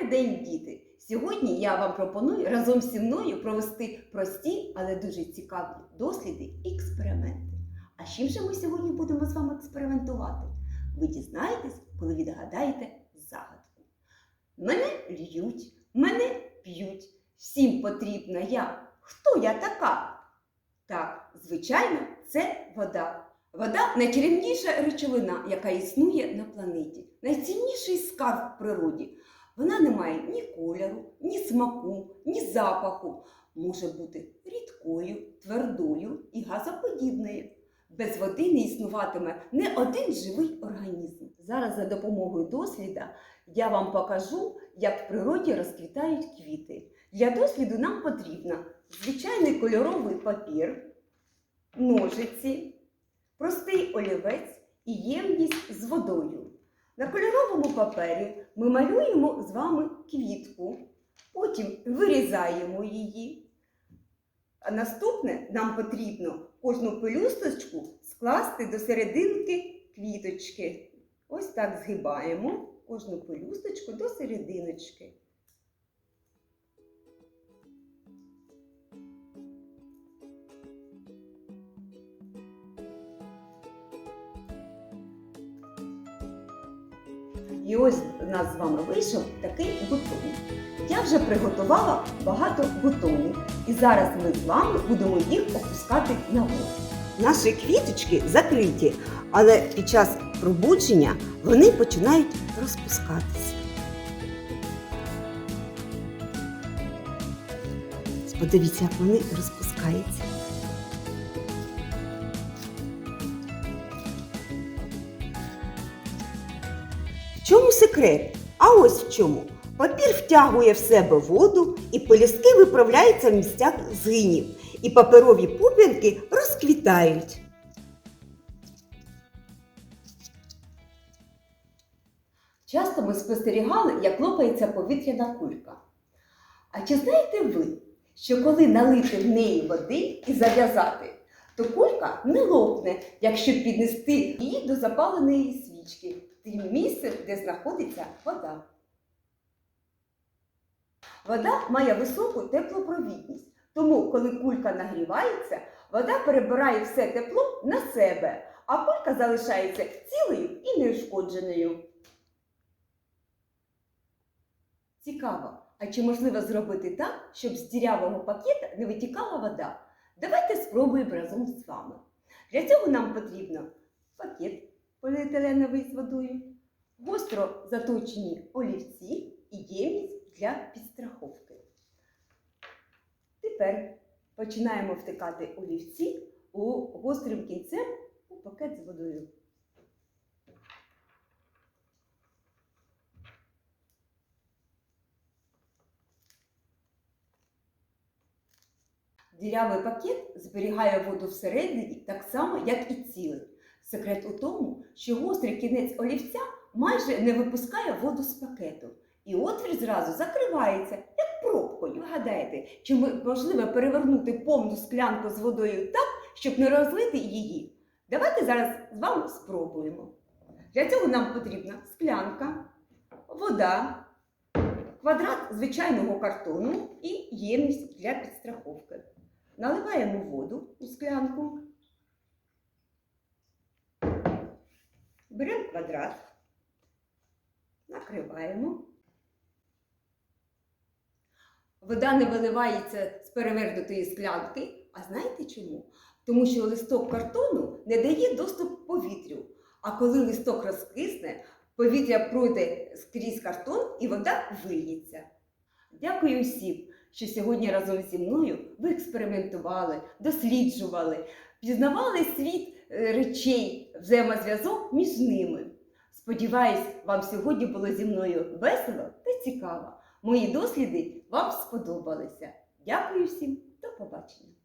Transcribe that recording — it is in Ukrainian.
Добрий день, діти! Сьогодні я вам пропоную разом зі мною провести прості, але дуже цікаві досліди і експерименти. А з чим же ми сьогодні будемо з вами експериментувати? Ви дізнаєтесь, коли відгадаєте загадку. Мене льють, мене п'ють. Всім потрібна я. Хто я така? Так, звичайно, це вода. Вода найчарівніша речовина, яка існує на планеті. Найцінніший скарб в природі. Вона не має ні кольору, ні смаку, ні запаху. Може бути рідкою, твердою і газоподібною. Без води не існуватиме не один живий організм. Зараз за допомогою досліда я вам покажу, як в природі розквітають квіти. Для досліду нам потрібно звичайний кольоровий папір, ножиці, простий олівець і ємність з водою. На кольоровому папері ми малюємо з вами квітку, потім вирізаємо її. А наступне нам потрібно кожну пелюсточку скласти до серединки квіточки. Ось так згибаємо кожну пелюсточку до серединочки. І ось у нас з вами вийшов такий бутон. Я вже приготувала багато бутонів. І зараз ми з вами будемо їх опускати на воду. Наші квіточки закриті, але під час пробудження вони починають розпускатися. Подивіться, як вони розпускаються. В чому секрет? А ось в чому. Папір втягує в себе воду, і пелюстки виправляються в місцях згинів, і паперові пуп'янки розквітають. Часто ми спостерігали, як лопається повітряна кулька. А чи знаєте ви, що коли налити в неї води і зав'язати, то кулька не лопне, якщо піднести її до запаленої свічки, тим місцем, де знаходиться вода. Вода має високу теплопровідність, тому, коли кулька нагрівається, вода перебирає все тепло на себе, а кулька залишається цілою і неушкодженою. Цікаво, а чи можливо зробити так, щоб з дірявого пакета не витікала вода? Давайте спробуємо разом з вами. Для цього нам потрібно пакет поліетиленовий з водою, гостро заточені олівці і ємність для підстраховки. Тепер починаємо втикати олівці у гострим кінцем у пакет з водою. Дірявий пакет зберігає воду всередині так само, як і цілий. Секрет у тому, що гострий кінець олівця майже не випускає воду з пакету. І отвір зразу закривається, як пробкою. Гадаєте, чи можливо перевернути повну склянку з водою так, щоб не розлити її? Давайте зараз з вами спробуємо. Для цього нам потрібна склянка, вода, квадрат звичайного картону і ємність для підстраховки. Наливаємо воду у склянку, беремо квадрат, накриваємо. Вода не виливається з перевернутої склянки. А знаєте чому? Тому що листок картону не дає доступ повітрю. А коли листок розкисне, повітря пройде скрізь картон і вода вильється. Дякую всім, що сьогодні разом зі мною ви експериментували, досліджували, пізнавали світ речей, взаємозв'язок між ними. Сподіваюсь, вам сьогодні було зі мною весело та цікаво. Мої досліди вам сподобалися. Дякую всім, до побачення!